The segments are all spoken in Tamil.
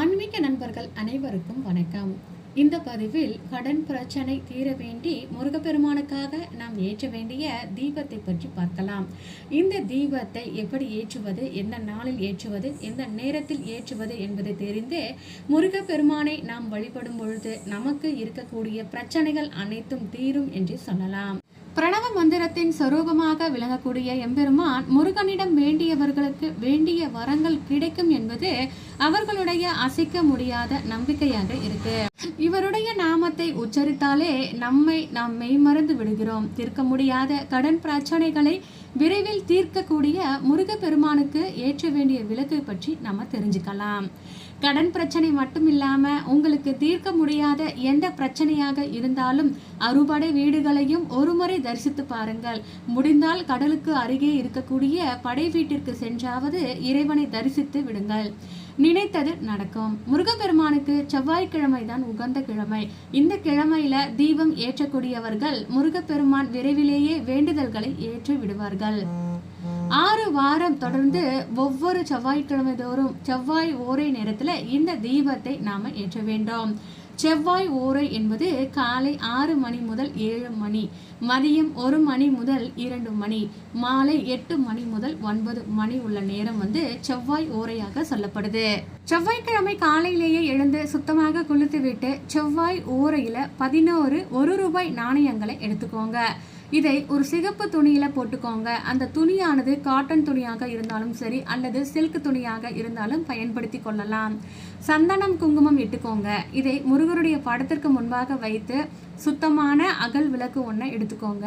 ஆன்மீக நண்பர்கள் அனைவருக்கும் வணக்கம். இந்த பதிவில் கடன் பிரச்சனை தீர வேண்டி முருகப்பெருமானுக்காக நாம் ஏற்ற வேண்டிய தீபத்தை பற்றி பார்க்கலாம். இந்த தீபத்தை எப்படி ஏற்றுவது எந்த நாளில் ஏற்றுவது எந்த நேரத்தில் ஏற்றுவது என்பதை தெரிந்து முருகப்பெருமானை நாம் வழிபடும் பொழுது நமக்கு இருக்கக்கூடிய பிரச்சனைகள் அனைத்தும் தீரும் என்று சொல்லலாம். பிரணவ மந்திரத்தின் சொரூபமாக விளங்கக்கூடிய எம்பெருமான் முருகனிடம் வேண்டியவர்களுக்கு வேண்டிய வரங்கள் கிடைக்கும் என்பது அவர்களுடைய அசைக்க முடியாத நம்பிக்கையாக இருக்கு. இவருடைய நாமத்தை உச்சரித்தாலே நம்மை நாம் மெய்மறந்து விடுகிறோம். தீர்க்க முடியாத கடன் பிரச்சனைகளை விரைவில் தீர்க்கக்கூடிய முருகப்பெருமானுக்கு ஏற்ற வேண்டிய விளக்கை பற்றி நம்ம தெரிஞ்சுக்கலாம். கடன் பிரச்சனை மட்டும் இல்லாம உங்களுக்கு தீர்க்க முடியாத எந்த பிரச்சனையாக இருந்தாலும் அறுபடை வீடுகளையும் ஒருமுறை தரிசித்து பாருங்கள். முடிந்தால் கடலுக்கு அருகே இருக்கக்கூடிய படை வீட்டிற்கு சென்றாவது இறைவனை தரிசித்து விடுங்கள். நினைத்தது நடக்கும். முருகப்பெருமானுக்கு செவ்வாய்க்கிழமை தான் உகந்த கிழமை. இந்த கிழமையில தீபம் ஏற்றக்கூடியவர்கள் முருகப்பெருமான் விரைவிலேயே வேண்டுதல்களை ஏற்று விடுவார்கள். ஆறு வாரம் தொடர்ந்து ஒவ்வொரு செவ்வாய்க்கிழமை தோறும் செவ்வாய் ஓரே நேரத்துல இந்த தீபத்தை நாம ஏற்ற வேண்டும். செவ்வாய் ஓரை என்பது காலை ஆறு மணி முதல் ஏழு மணி மதியம் ஒரு மணி முதல் இரண்டு மணி மாலை எட்டு மணி முதல் ஒன்பது மணி உள்ள நேரம் வந்து செவ்வாய் ஓரையாக சொல்லப்படுது. செவ்வாய்க்கிழமை காலையிலேயே எழுந்து சுத்தமாக குளித்துவிட்டு செவ்வாய் ஓரையில பதினோரு ஒரு ரூபாய் நாணயங்களை எடுத்துக்கோங்க. இதை ஒரு சிகப்பு துணியில் போட்டுக்கோங்க. அந்த துணியானது காட்டன் துணியாக இருந்தாலும் சரி அல்லது சில்க் துணியாக இருந்தாலும் பயன்படுத்தி கொள்ளலாம். சந்தனம் குங்குமம் இட்டுக்கோங்க. இதை முருகருடைய படத்திற்கு முன்பாக வைத்து சுத்தமான அகல் விளக்கு ஒன்றை எடுத்துக்கோங்க.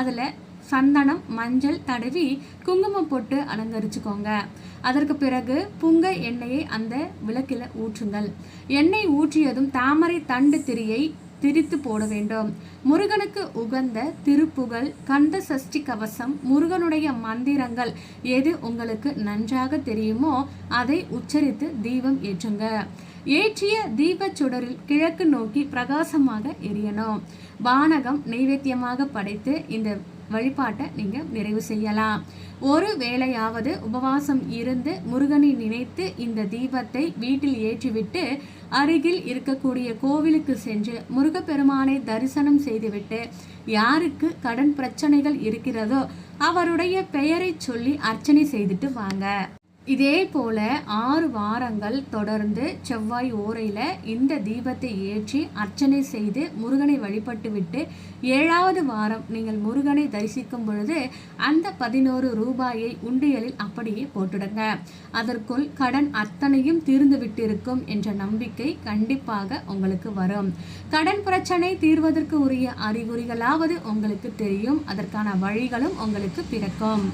அதில் சந்தனம் மஞ்சள் தடவி குங்குமம் போட்டு அலங்கரிச்சுக்கோங்க. அதற்கு பிறகு புங்க எண்ணெயை அந்த விளக்கில் ஊற்றுங்கள். எண்ணெய் ஊற்றியதும் தாமரை தண்டு திரியை திரித்து போட வேண்டும். முருகனுக்கு உகந்த திருப்புகழ் கந்த சஷ்டி கவசம் முருகனுடைய மந்திரங்கள் எது உங்களுக்கு நன்றாக தெரியுமோ அதை உச்சரித்து தீபம் ஏற்றுங்க. ஏற்றிய தீப சுடரில் கிழக்கு நோக்கி பிரகாசமாக எரியணும். வானகம் நைவேத்தியமாக படைத்து இந்த வழிபாட்டை நீங்கள் நிறைவு செய்யலாம். ஒரு வேளையாவது உபவாசம் இருந்து முருகனை நினைத்து இந்த தீபத்தை வீட்டில் ஏற்றிவிட்டு அருகில் இருக்கக்கூடிய கோவிலுக்கு சென்று முருகப்பெருமானை தரிசனம் செய்துவிட்டு யாருக்கு கடன் பிரச்சனைகள் இருக்கிறதோ அவருடைய பெயரை சொல்லி அர்ச்சனை செய்துட்டு வாங்க. இதே போல ஆறு வாரங்கள் தொடர்ந்து செவ்வாய் ஓரையில் இந்த தீபத்தை ஏற்றி அர்ச்சனை செய்து முருகனை வழிபட்டு விட்டு ஏழாவது வாரம் நீங்கள் முருகனை தரிசிக்கும் பொழுது அந்த பதினோரு ரூபாயை உண்டியலில் அப்படியே போட்டுடுங்க. அதற்குள் கடன் அத்தனையும் தீர்ந்து விட்டிருக்கும் என்ற நம்பிக்கை கண்டிப்பாக உங்களுக்கு வரும். கடன் பிரச்சனை தீர்வதற்கு உரிய அறிகுறிகளாவது உங்களுக்கு தெரியும். அதற்கான வழிகளும் உங்களுக்கு பிறக்கும்.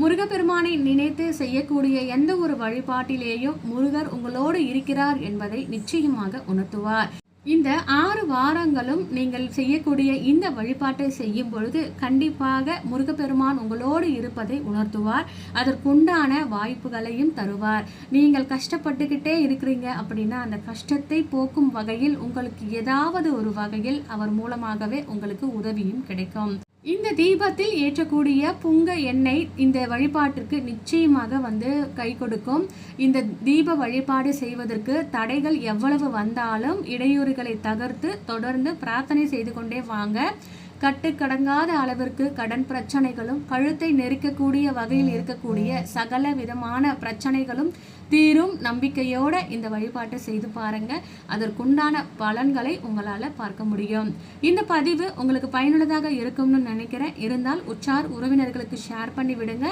முருகப்பெருமானை நினைத்து செய்யக்கூடிய எந்த ஒரு வழிபாட்டிலேயும் முருகர் உங்களோடு இருக்கிறார் என்பதை நிச்சயமாக உணர்த்துவார். இந்த ஆறு வாரங்களும் நீங்கள் செய்யக்கூடிய இந்த வழிபாட்டை செய்யும் பொழுது கண்டிப்பாக முருகப்பெருமான் உங்களோடு இருப்பதை உணர்த்துவார். அதற்குண்டான வாய்ப்புகளையும் தருவார். நீங்கள் கஷ்டப்பட்டுக்கிட்டே இருக்கிறீங்க அப்படின்னா அந்த கஷ்டத்தை போக்கும் வகையில் உங்களுக்கு ஏதாவது ஒரு வகையில் அவர் மூலமாகவே உங்களுக்கு உதவியும் கிடைக்கும். இந்த தீபத்தில் ஏற்றக்கூடிய புங்க எண்ணெய் இந்த வழிபாட்டிற்கு நிச்சயமாக வந்து கை கொடுக்கும். இந்த தீப வழிபாடு செய்வதற்கு தடைகள் எவ்வளவு வந்தாலும் இடையூறுகளை தகர்த்து தொடர்ந்து பிரார்த்தனை செய்து கொண்டே வாங்க. கட்டுக்கடங்காத அளவிற்கு கடன் பிரச்சனைகளும் கழுத்தை நெருக்கக்கூடிய வகையில் இருக்கக்கூடிய சகல விதமான பிரச்சனைகளும் தீரும். நம்பிக்கையோட இந்த வழிபாட்டை செய்து பாருங்க. அதற்குண்டான பலன்களை உங்களால் பார்க்க முடியும். இந்த பதிவு உங்களுக்கு பயனுள்ளதாக இருக்கும்னு நினைக்கிறேன். இருந்தால் உற்றார் உறவினர்களுக்கு ஷேர் பண்ணி விடுங்க.